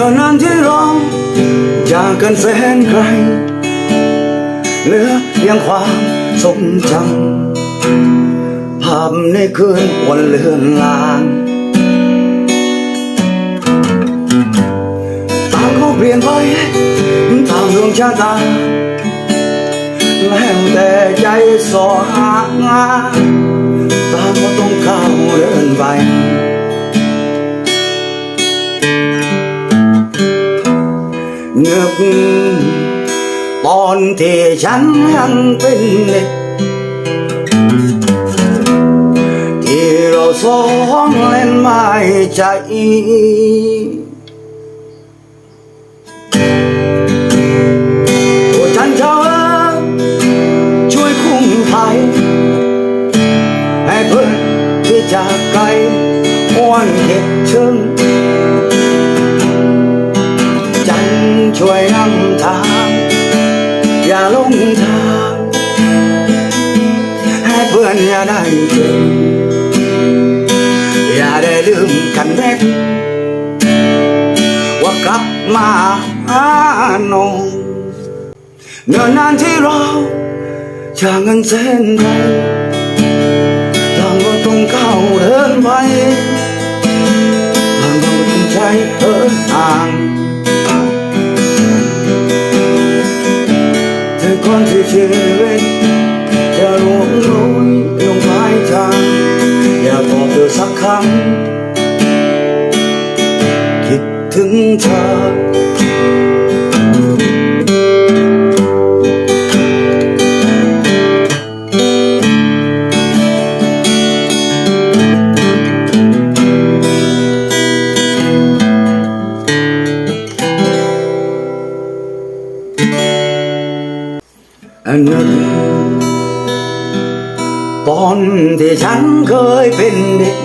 เงินที่เรางกันแสนไกลเหลือเพียงความทรงจำภาพในคืนวันเลือนลางตาเขาเปลี่ยนไปตามดวงชะตาแล้วแต่ใจสอหางาตาก็ต้องก้าวเดินไป นึกตอนที่ฉันยังเป็นเด็กที่เราสองเล่นไม่ใจโอ้ฉันเจ้าช่วยคุ้มภัยให้เพื่อที่จากไกลอ้วนเก็บถึง ช่วยนำทาง อย่าหลงทาง ให้เพื่อนอย่าได้เจออย่าได้ลืมกันแม็กว่ากลับมาหาน้องเนิ่นนานที่เราจากเงินเส้นไกลต่างก็ต้องก้าวเดินไปต่างก็ต้องใจเดินห่าง แต่ก่อนที่ชีวิตจะร่วงโรยลงไม้ทางอยากบอกเธอสักคำคิดถึงเธอ อันนั้นตอนที่ฉันเคยเป็นเด็ก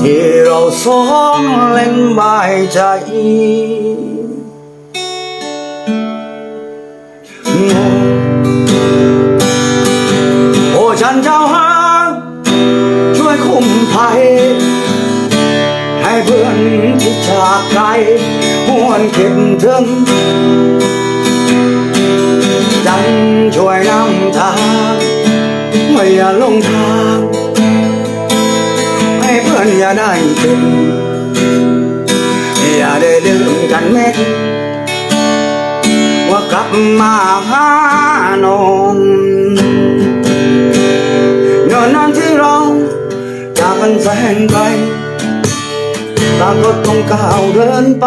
ที่เราสองเล่นบายใจ โอ้ฉันเจ้าหา ช่วยคุ้มภัยให้เพื่อนที่จากไกลหวนคิดถึง นช่วยนำทางไม่อย่าหลงทาง ให้เพื่อนอย่าได้เป็นอย่าได้ลืมกันเม็ด ว่ากลับมาหาน้องเนิ่นนานที่เราจากกันแสนไกลต่างก็ต้องก้าวเดินไป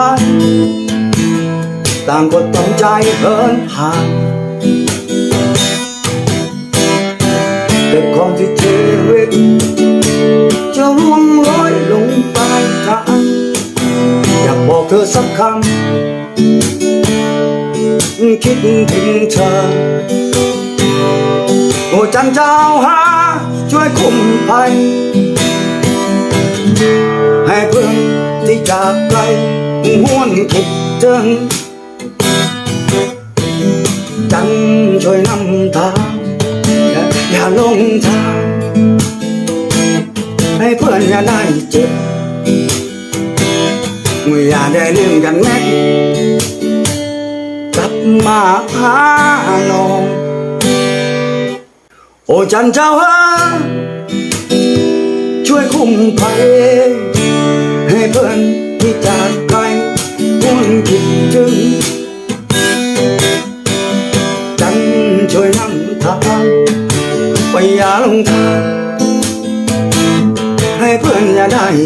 ต่างก็ต้องใจเดินห่าง แต่ก่อนที่ชีวิตจะร่วงโรยลงปลายทางอยากบอกเธอสักคำคิดถึงเธอโอ้จันเจ้าหาช่วยคุ้มภัยให้เพื่อนที่จากไกลหวนคิดถึงจันช่วยนำ อย่าลงทางให้เพื่อนอย่าได้เจ็บอย่าได้ลืมกันแม็กกลับมาหาน้อง โอ้จันเจ้าเอ๋ยช่วยคุ้มภัยให้เพื่อนที่จากไกลหวนคิดถึง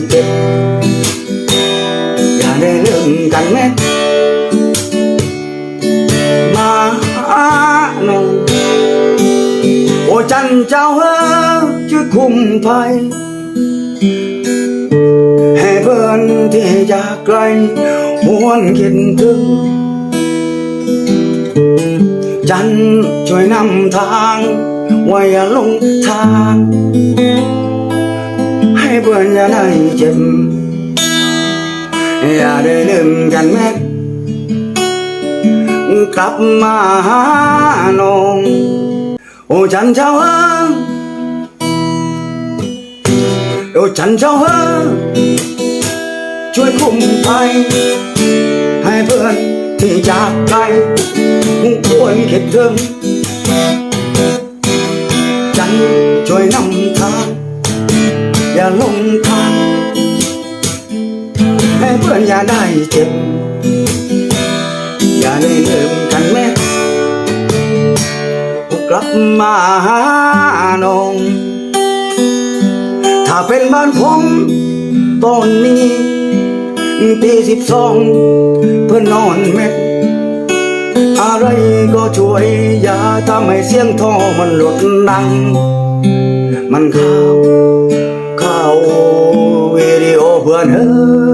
เจ็บ อย่าได้เรื่องกันแน่มาหานองโอ้จันเจ้าเฮอช่วยคุ้มภัยให้เพื่อนที่จากไกลหวนคิดถึง จันช่วยนำทางว่าอย่าลงทาง ให้เพื่อนอย่าได้เจ็บอย่าได้ลืมกันแม็กกลับม อย่าได้เจ็บอย่าได้ลืมกันแม่กลับมาหาน้อง ถ้าเป็นบ้านผมตอนนี้ตีสิบสองเพื่อนนอนเม็ด อะไรก็ช่วย อย่าทำให้เสียงท่อมันหลดดัง มันข้าเข้าวิดีโอเพื่อนเฮ้